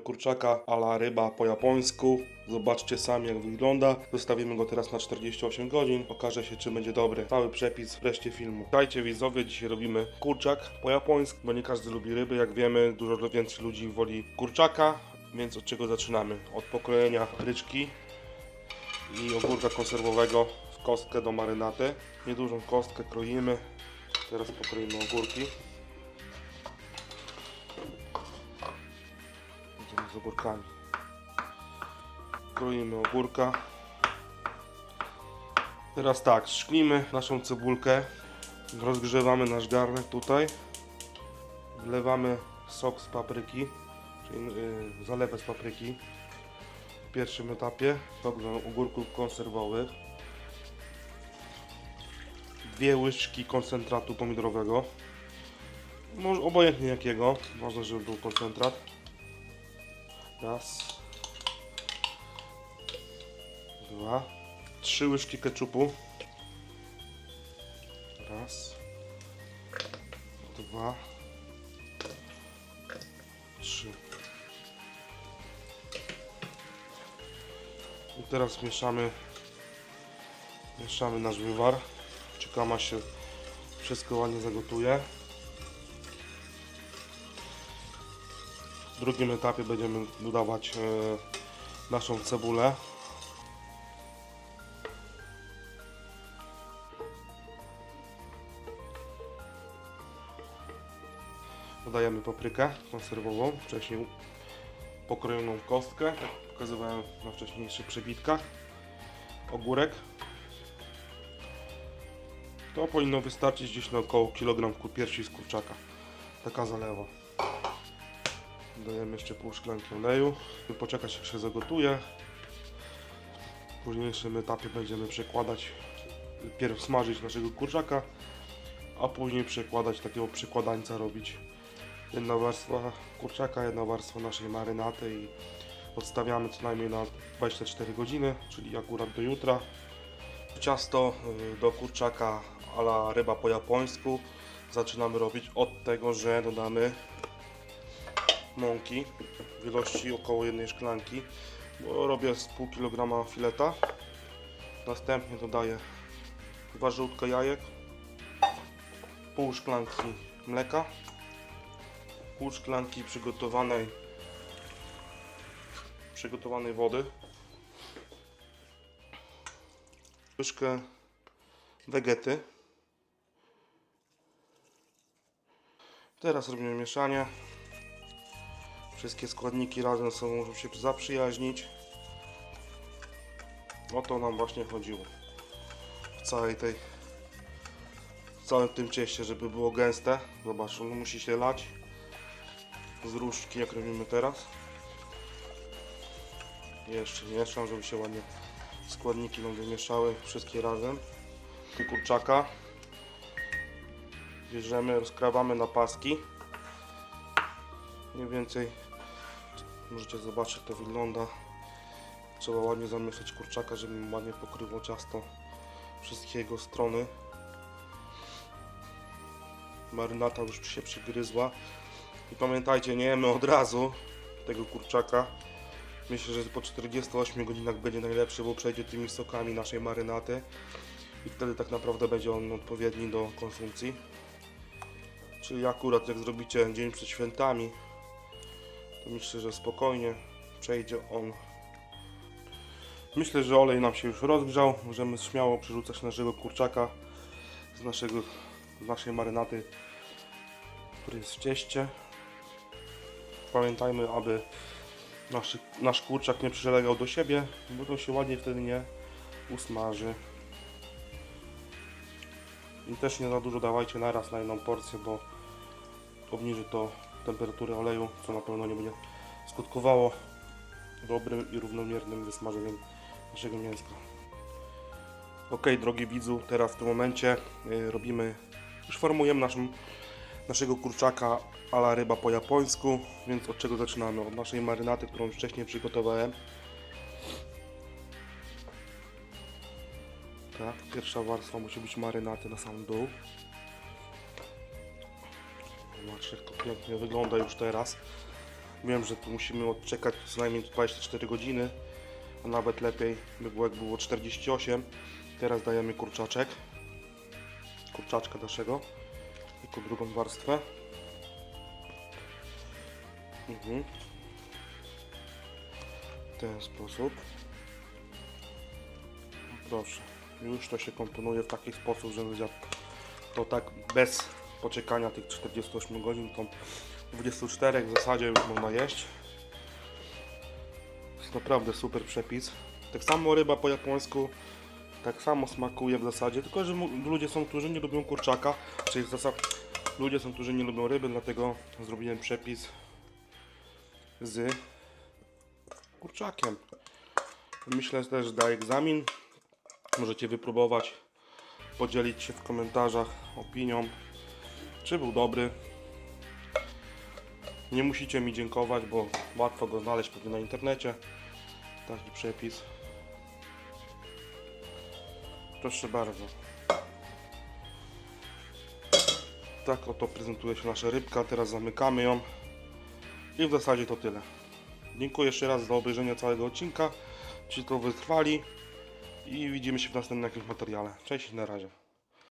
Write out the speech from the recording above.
kurczaka a la ryba po japońsku. Zobaczcie sami jak wygląda. Zostawimy go teraz na 48 godzin. Okaże się czy będzie dobry. Cały przepis wreszcie filmu. Dajcie widzowie, dzisiaj robimy kurczak po japońsku, bo nie każdy lubi ryby. Jak wiemy, dużo więcej ludzi woli kurczaka. Więc od czego zaczynamy? Od pokrojenia ryczki i ogórka konserwowego w kostkę do marynaty. Niedużą kostkę kroimy. Teraz pokroimy ogórki. Z ogórkami. Kroimy ogórka. Teraz tak, szklimy naszą cebulkę. Rozgrzewamy nasz garnek tutaj. Wlewamy sok z papryki, czyli yy, zalewę z papryki. W pierwszym etapie sok z ogórków konserwowych. Dwie łyżki koncentratu pomidorowego. Może obojętnie jakiego, ważne żeby był koncentrat. Raz. Dwa. Trzy łyżki keczupu. Raz. Dwa. Trzy. I teraz mieszamy mieszamy nasz wywar. Czekamy się wszystko ładnie zagotuje. W drugim etapie będziemy dodawać e, naszą cebulę. Dodajemy paprykę konserwową, wcześniej pokrojoną kostkę, jak pokazywałem na wcześniejszych przebitkach. Ogórek. To powinno wystarczyć gdzieś na około kilogram piersi z kurczaka. Taka zalewa. Dodajemy jeszcze pół szklanki oleju. Poczekać jak się zagotuje. W późniejszym etapie będziemy przekładać, pierw smażyć naszego kurczaka, a później przekładać takiego przykładańca robić. Jedna warstwa kurczaka, jedna warstwa naszej marynaty i odstawiamy co najmniej na 24 godziny, czyli akurat do jutra. Ciasto y, do kurczaka a la ryba po japońsku zaczynamy robić od tego, że dodamy mąki w ilości około jednej szklanki, bo robię z pół kilograma fileta. Następnie dodaję dwa żółtka jajek, pół szklanki mleka, pół szklanki przygotowanej przygotowanej wody, łyżkę wegety. Teraz robimy mieszanie. Wszystkie składniki razem ze sobą muszą się zaprzyjaźnić. O to nam właśnie chodziło. W całej tej w całym tym cieście, żeby było gęste. Zobacz, ono musi się lać z różdżki, jak robimy teraz. Jeszcze mieszam, żeby się ładnie składniki nam wymieszały wszystkie razem. Kurczaka bierzemy, rozkrawamy na paski. Mniej więcej możecie zobaczyć jak to wygląda. Trzeba ładnie zamieszać kurczaka, żeby ładnie pokryło ciasto wszystkie jego strony. Marynata już się przygryzła. I pamiętajcie, nie jemy od razu tego kurczaka. Myślę, że po 48 godzinach będzie najlepszy, bo przejdzie tymi sokami naszej marynaty i wtedy tak naprawdę będzie on odpowiedni do konsumpcji. Czyli akurat jak zrobicie dzień przed świętami, to myślę, że spokojnie przejdzie on. Myślę, że olej nam się już rozgrzał. Możemy śmiało przerzucać naszego kurczaka z, naszego, z naszej marynaty, który jest w cieście. Pamiętajmy, aby nasz, nasz kurczak nie przylegał do siebie, bo to się ładnie wtedy nie usmaży. I też nie za dużo dawajcie naraz na jedną porcję, bo obniży to temperaturę oleju, co na pewno nie będzie skutkowało dobrym i równomiernym wysmażeniem naszego mięska. Ok, drogi widzu, teraz w tym momencie y, robimy, już formujemy naszą, naszego kurczaka a la ryba po japońsku, więc od czego zaczynamy? Od naszej marynaty, którą już wcześniej przygotowałem. Tak, pierwsza warstwa musi być marynaty na sam dół. Zobaczcie, jak to pięknie wygląda już teraz. Wiem, że tu musimy odczekać co najmniej 24 godziny, a nawet lepiej by było jak było 48. Teraz dajemy kurczaczek, kurczaczka naszego, jako drugą warstwę. Mhm. W ten sposób. Proszę, już to się komponuje w taki sposób, że zjadł to tak bez poczekania tych 48 godzin, to 24 w zasadzie już można jeść. Jest naprawdę super przepis. Tak samo ryba po japońsku, tak samo smakuje w zasadzie, tylko że ludzie są, którzy nie lubią kurczaka, czyli w zasadzie ludzie są, którzy nie lubią ryby, dlatego zrobiłem przepis z kurczakiem. Myślę też, że da egzamin. Możecie wypróbować, podzielić się w komentarzach opinią, czy był dobry. Nie musicie mi dziękować, bo łatwo go znaleźć pewnie na internecie. Taki przepis. Proszę bardzo. Tak oto prezentuje się nasza rybka. Teraz zamykamy ją. I w zasadzie to tyle. Dziękuję jeszcze raz za obejrzenie całego odcinka. Ci to wytrwali. I widzimy się w następnym jakimś materiale. Cześć na razie.